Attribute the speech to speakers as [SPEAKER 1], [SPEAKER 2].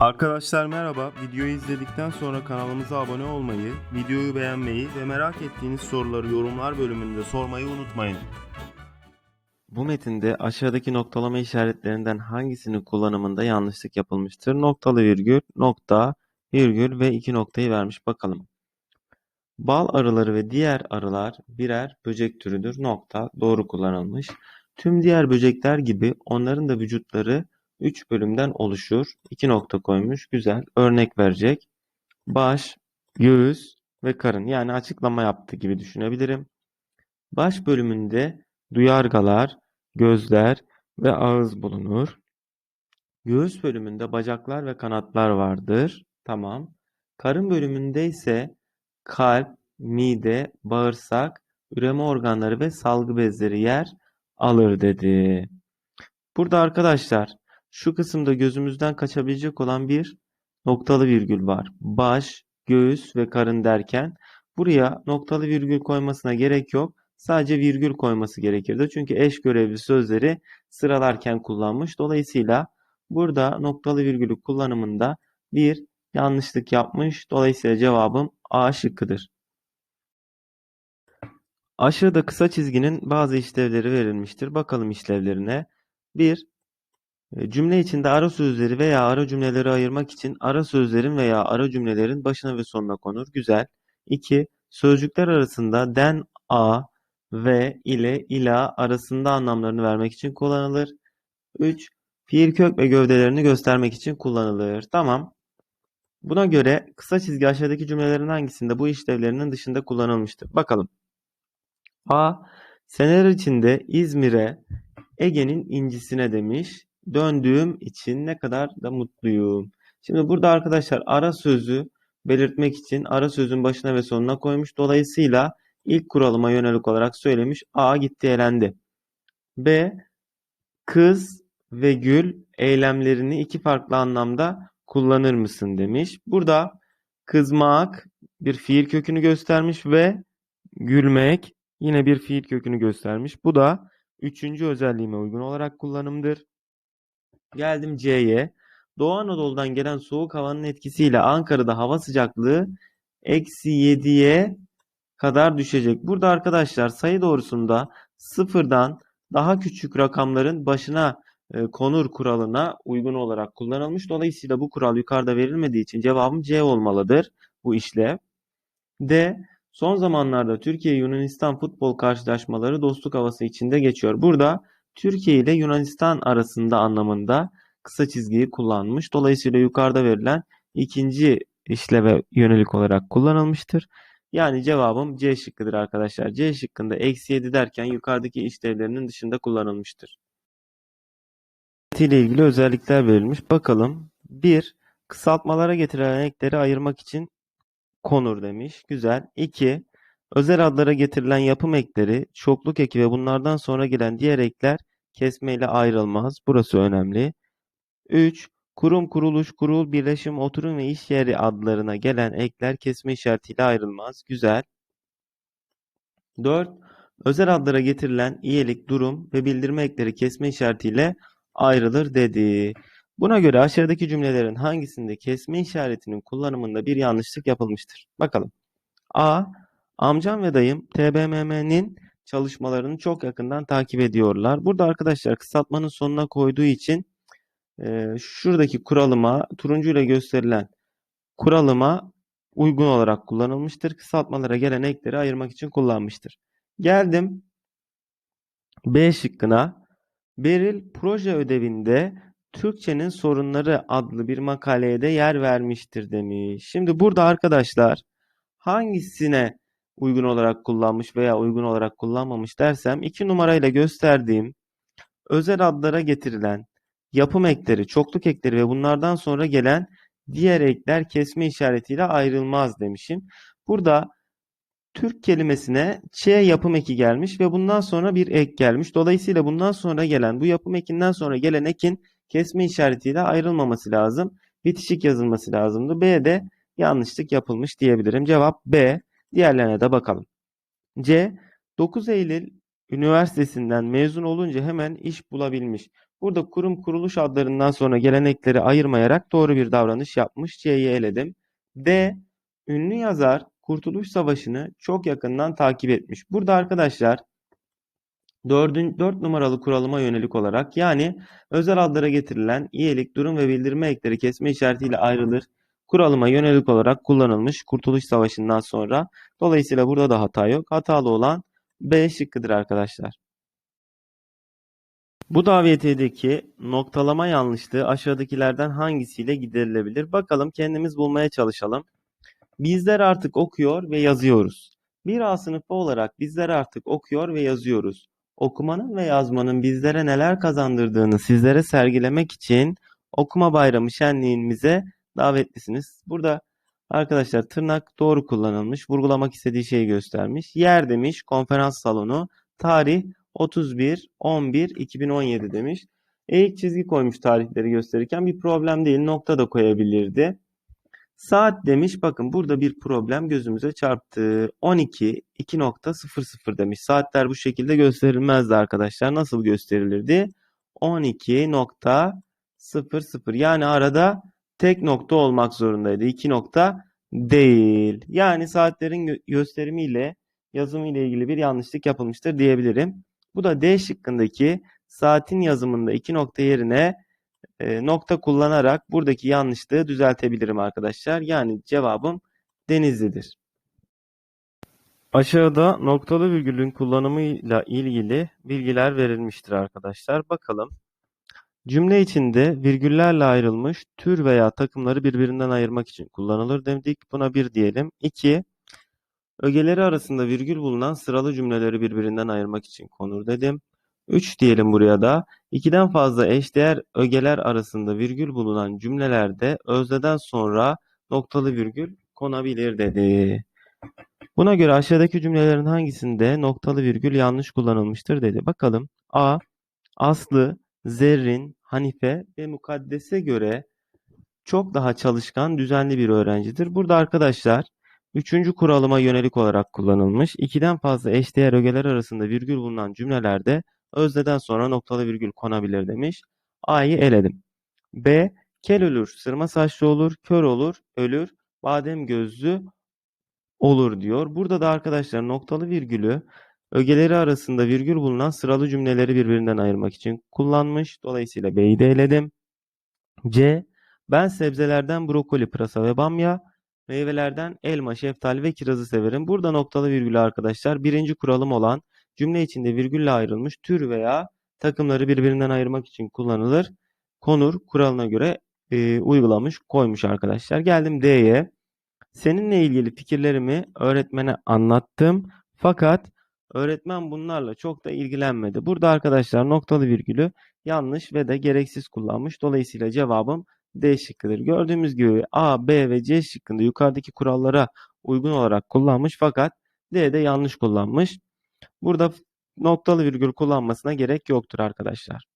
[SPEAKER 1] Arkadaşlar merhaba. Videoyu izledikten sonra kanalımıza abone olmayı, videoyu beğenmeyi ve merak ettiğiniz soruları yorumlar bölümünde sormayı unutmayın.
[SPEAKER 2] Bu metinde aşağıdaki noktalama işaretlerinden hangisinin kullanımında yanlışlık yapılmıştır? Noktalı virgül, nokta, virgül ve iki noktayı vermiş bakalım. Bal arıları ve diğer arılar birer böcek türüdür. Nokta doğru kullanılmış. Tüm diğer böcekler gibi onların da vücutları 3 bölümden oluşur. 2 nokta koymuş. Güzel. Örnek verecek. Baş, göğüs ve karın. Yani açıklama yaptı gibi düşünebilirim. Baş bölümünde duyargalar, gözler ve ağız bulunur. Göğüs bölümünde bacaklar ve kanatlar vardır. Tamam. Karın bölümünde ise kalp, mide, bağırsak, üreme organları ve salgı bezleri yer alır dedi. Burada arkadaşlar şu kısımda gözümüzden kaçabilecek olan bir noktalı virgül var. Baş, göğüs ve karın derken buraya noktalı virgül koymasına gerek yok. Sadece virgül koyması gerekirdi. Çünkü eş görevli sözleri sıralarken kullanmış. Dolayısıyla burada noktalı virgülü kullanımında bir yanlışlık yapmış. Dolayısıyla cevabım A şıkkıdır. Aşağıda kısa çizginin bazı işlevleri verilmiştir. Bakalım işlevlerine. 1. Cümle içinde ara sözleri veya ara cümleleri ayırmak için ara sözlerin veya ara cümlelerin başına ve sonuna konur. Güzel. 2. Sözcükler arasında den, a ve ile ila arasında anlamlarını vermek için kullanılır. 3. Fiil kök ve gövdelerini göstermek için kullanılır. Tamam. Buna göre kısa çizgi aşağıdaki cümlelerin hangisinde bu işlevlerinin dışında kullanılmıştır? Bakalım. A. Seneler içinde İzmir'e, Ege'nin incisine demiş. Döndüğüm için ne kadar da mutluyum. Şimdi burada arkadaşlar ara sözü belirtmek için ara sözün başına ve sonuna koymuş. Dolayısıyla ilk kuralıma yönelik olarak söylemiş. A gitti elendi. B. Kız ve gül eylemlerini iki farklı anlamda kullanır mısın demiş. Burada kızmak bir fiil kökünü göstermiş ve gülmek yine bir fiil kökünü göstermiş. Bu da üçüncü özelliğime uygun olarak kullanımdır. Geldim C'ye. Doğu Anadolu'dan gelen soğuk havanın etkisiyle Ankara'da hava sıcaklığı eksi 7'ye kadar düşecek. Burada arkadaşlar sayı doğrusunda sıfırdan daha küçük rakamların başına e, konur kuralına uygun olarak kullanılmış. Dolayısıyla bu kural yukarıda verilmediği için cevabım C olmalıdır bu işlev. D. Son zamanlarda Türkiye-Yunanistan futbol karşılaşmaları dostluk havası içinde geçiyor. Burada Türkiye ile Yunanistan arasında anlamında kısa çizgiyi kullanmış. Dolayısıyla yukarıda verilen ikinci işleve yönelik olarak kullanılmıştır. Yani cevabım C şıkkıdır arkadaşlar. C şıkkında eksi 7 derken yukarıdaki işlevlerinin dışında kullanılmıştır. ile ilgili özellikler verilmiş. Bakalım. 1. Kısaltmalara getirilen ekleri ayırmak için konur demiş. Güzel. 2. Özel adlara getirilen yapım ekleri, çokluk eki ve bunlardan sonra gelen diğer ekler kesmeyle ayrılmaz. Burası önemli. 3. Kurum, kuruluş, kurul, birleşim, oturum ve iş yeri adlarına gelen ekler kesme işaretiyle ayrılmaz. Güzel. 4. Özel adlara getirilen iyilik, durum ve bildirme ekleri kesme işaretiyle ayrılır dedi. Buna göre aşağıdaki cümlelerin hangisinde kesme işaretinin kullanımında bir yanlışlık yapılmıştır? Bakalım. A. Amcam ve dayım TBMM'nin çalışmalarını çok yakından takip ediyorlar. Burada arkadaşlar kısaltmanın sonuna koyduğu için e, şuradaki kuralıma turuncu ile gösterilen kuralıma uygun olarak kullanılmıştır. Kısaltmalara gelen ekleri ayırmak için kullanmıştır. Geldim B şıkkına. Beril proje ödevinde Türkçenin Sorunları adlı bir makaleye de yer vermiştir demiş. Şimdi burada arkadaşlar hangisine uygun olarak kullanmış veya uygun olarak kullanmamış dersem iki numarayla gösterdiğim özel adlara getirilen yapım ekleri, çokluk ekleri ve bunlardan sonra gelen diğer ekler kesme işaretiyle ayrılmaz demişim. Burada Türk kelimesine Ç yapım eki gelmiş ve bundan sonra bir ek gelmiş. Dolayısıyla bundan sonra gelen bu yapım ekinden sonra gelen ekin kesme işaretiyle ayrılmaması lazım. Bitişik yazılması lazımdı. B'de yanlışlık yapılmış diyebilirim. Cevap B. Diğerlerine de bakalım. C. 9 Eylül Üniversitesi'nden mezun olunca hemen iş bulabilmiş. Burada kurum kuruluş adlarından sonra gelenekleri ayırmayarak doğru bir davranış yapmış. C'yi eledim. D. Ünlü yazar Kurtuluş Savaşı'nı çok yakından takip etmiş. Burada arkadaşlar 4, 4 numaralı kuralıma yönelik olarak yani özel adlara getirilen iyilik, durum ve bildirme ekleri kesme işaretiyle ayrılır. Kuralıma yönelik olarak kullanılmış Kurtuluş Savaşı'ndan sonra. Dolayısıyla burada da hata yok. Hatalı olan B şıkkıdır arkadaşlar. Bu davetiyedeki noktalama yanlışlığı aşağıdakilerden hangisiyle giderilebilir? Bakalım kendimiz bulmaya çalışalım. Bizler artık okuyor ve yazıyoruz. Bir A sınıfı olarak bizler artık okuyor ve yazıyoruz. Okumanın ve yazmanın bizlere neler kazandırdığını sizlere sergilemek için okuma bayramı şenliğimize davetlisiniz. Burada arkadaşlar tırnak doğru kullanılmış. Vurgulamak istediği şeyi göstermiş. Yer demiş konferans salonu. Tarih 31 11 2017 demiş. Eğik çizgi koymuş tarihleri gösterirken bir problem değil. Nokta da koyabilirdi. Saat demiş. Bakın burada bir problem gözümüze çarptı. 12 2.00 demiş. Saatler bu şekilde gösterilmezdi arkadaşlar. Nasıl gösterilirdi? 12.00 yani arada tek nokta olmak zorundaydı. 2 nokta değil. Yani saatlerin gö- gösterimiyle yazımı ile ilgili bir yanlışlık yapılmıştır diyebilirim. Bu da D şıkkındaki saatin yazımında iki nokta yerine e, nokta kullanarak buradaki yanlışlığı düzeltebilirim arkadaşlar. Yani cevabım Denizli'dir. Aşağıda noktalı virgülün kullanımıyla ilgili bilgiler verilmiştir arkadaşlar. Bakalım. Cümle içinde virgüllerle ayrılmış tür veya takımları birbirinden ayırmak için kullanılır dedik. Buna bir diyelim. 2. Ögeleri arasında virgül bulunan sıralı cümleleri birbirinden ayırmak için konur dedim. 3 diyelim buraya da. 2'den fazla eşdeğer ögeler arasında virgül bulunan cümlelerde özneden sonra noktalı virgül konabilir dedi. Buna göre aşağıdaki cümlelerin hangisinde noktalı virgül yanlış kullanılmıştır dedi. Bakalım. A. Aslı, Zerrin, Hanife ve Mukaddes'e göre çok daha çalışkan, düzenli bir öğrencidir. Burada arkadaşlar üçüncü kuralıma yönelik olarak kullanılmış. İkiden fazla eşdeğer ögeler arasında virgül bulunan cümlelerde özneden sonra noktalı virgül konabilir demiş. A'yı eledim. B. Kel ölür, sırma saçlı olur, kör olur, ölür, badem gözlü olur diyor. Burada da arkadaşlar noktalı virgülü ögeleri arasında virgül bulunan sıralı cümleleri birbirinden ayırmak için kullanmış. Dolayısıyla B'yi de eledim. C. Ben sebzelerden brokoli, pırasa ve bamya, meyvelerden elma, şeftali ve kirazı severim. Burada noktalı virgülü arkadaşlar birinci kuralım olan cümle içinde virgülle ayrılmış tür veya takımları birbirinden ayırmak için kullanılır. Konur kuralına göre e, uygulamış, koymuş arkadaşlar. Geldim D'ye. Seninle ilgili fikirlerimi öğretmene anlattım. Fakat öğretmen bunlarla çok da ilgilenmedi. Burada arkadaşlar noktalı virgülü yanlış ve de gereksiz kullanmış. Dolayısıyla cevabım D şıkkıdır. Gördüğümüz gibi A, B ve C şıkkında yukarıdaki kurallara uygun olarak kullanmış fakat D'de yanlış kullanmış. Burada noktalı virgül kullanmasına gerek yoktur arkadaşlar.